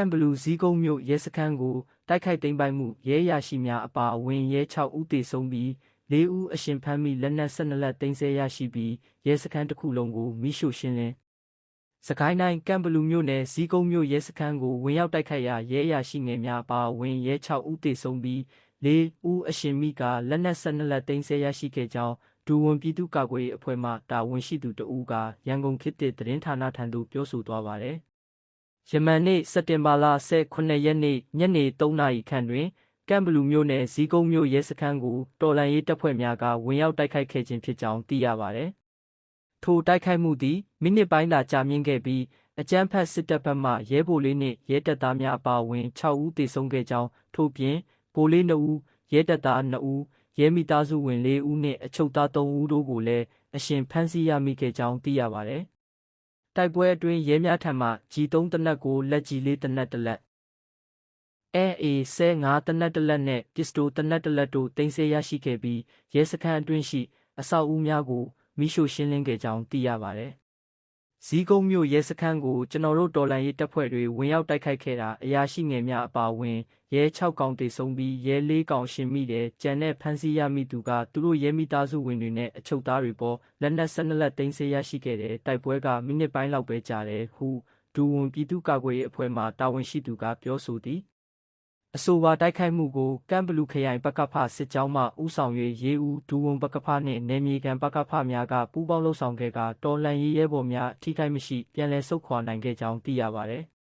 မ်ဘလူးဇီးကုန်းမြို့ရဲစခန်းကိုတိုက်ခိုက်သိမ်းပိုက်မှုရဲရရှိများအပါအဝင်ရဲ6ဦးသေဆုံးပြီး၄ဦးအရှင်ဖမ်းမိလက်နက်12လက်သိမ်းဆည်းရရှိပြီးရဲစခန်းတစ်ခုလုံးကိုမိရှို့ရှင်းလင်းစကိုင်းတိုင်းကမ်ဘလူးမြို့နယ်ဇီးကုန်းမြို့ရဲစခန်းကိုဝင်ရောက်တိုက်ခိုက်ရာရဲရရှိငယ်များအပါအဝင်ရဲ6ဦးသေဆုံးပြီး၄ဦးအရှင်မိကလက်နက်12လက်သိမ်းဆည်းရရှိခဲ့ကြောင်းဒူဝန်ပြည်သူ့ကာကွယ်ရေးအဖွဲ့မှတာဝန်ရှိသူတဦးကရန်ကုန်ခေတ်သစ်သတင်းဌာနထံသို့ပြောဆိုသွားပါတယ်။ ယမန်နေ့စက်တင်ဘာလ18ရက်နေ့ညနေ3နာရီခန့်တွင်ကမ်ဘလူမြို့နယ်ဇီးကုန်းမြို့ရဲစခန်းကိုတော်လန်ရေးတပ်ဖွဲ့များကဝင်ရောက်တိုက်ခိုက်ခဲ့ခြင်းဖြစ်ကြောင်းသိရပါတယ်။ထိုတိုက်ခိုက်မှုသည်မိနစ်ပိုင်းသာကြာမြင့်ခဲ့ပြီးအကြမ်းဖက်စစ်တပ်ဘက်မှရဲဗိုလ်လေးနှင့်ရဲတပ်သားများအပါအဝင်6ဦးသေဆုံးခဲ့ကြောင်းထို့ပြင်ဗိုလ်လေး2ဦးရဲတပ်သား2ဦးရဲမိသားစုဝင်4ဦးနှင့်အချုပ်သား3ဦးတို့ကိုလည်းအရှင်ဖမ်းဆီးရမိခဲ့ကြောင်းသိရပါတယ်။ တိုက်ပွဲအတွင်းရဲများထံမှ G3 တနက်ကိုလက်ကြီးလေးတနက်တစ်လက် AA ဆဲ9တနက်တစ်လက်နဲ့ပစ္စတိုတနက်တစ်လက်တို့တင်ဆက်ရရှိခဲ့ပြီးရဲစခန်းအတွင်းရှိ အဆောက်အဦများကိုမိရှို့ရှင်းလင်းခဲ့ကြောင်းသိရပါတယ်။ ဇီးကုန်းမြို့ရဲစခန်းကိုကျွန်တော်တို့တော်လန်ရေးတပ်ဖွဲ့တွေဝင်ရောက်တိုက်ခိုက်ခဲ့တာအရာရှိငယ်များအပါအဝင်ရဲ6កောင်တေဆုံးပြီးရဲ4កောင်ရှင်မိတယ်ကြံတဲ့ဖမ်းဆီးရမိသူကသူတို့ရဲမိသားစုဝင်တွေနဲ့အချုပ်သားတွေပေါ်လက်နက်12လက်သိမ်းဆည်းရရှိခဲ့တဲ့တိုက်ပွဲကမိနစ်ပိုင်းလောက်ပဲကြာတယ်ဟုဒူဝန်ပြည်သူ့ကာကွယ်ရေးအဖွဲ့မှတာဝန်ရှိသူကပြောဆိုသည် အဆိုပါတိုက်ခိုက်မှုကိုကမ်ဘလူခရိုင်ပကဖစစ်ကြောင်းမှဥဆောင်၍ရေးဦးဒူဝန်ပကဖနှင့်နေမြေကန်ပကဖများကပူးပေါင်းလှုပ်ဆောင်ခဲ့ကတော်လန်ရေးရဲဘော်များထိခိုက်မရှိပြန်လည်ဆုတ်ခွာနိုင်ခဲ့ကြောင်းသိရပါသည်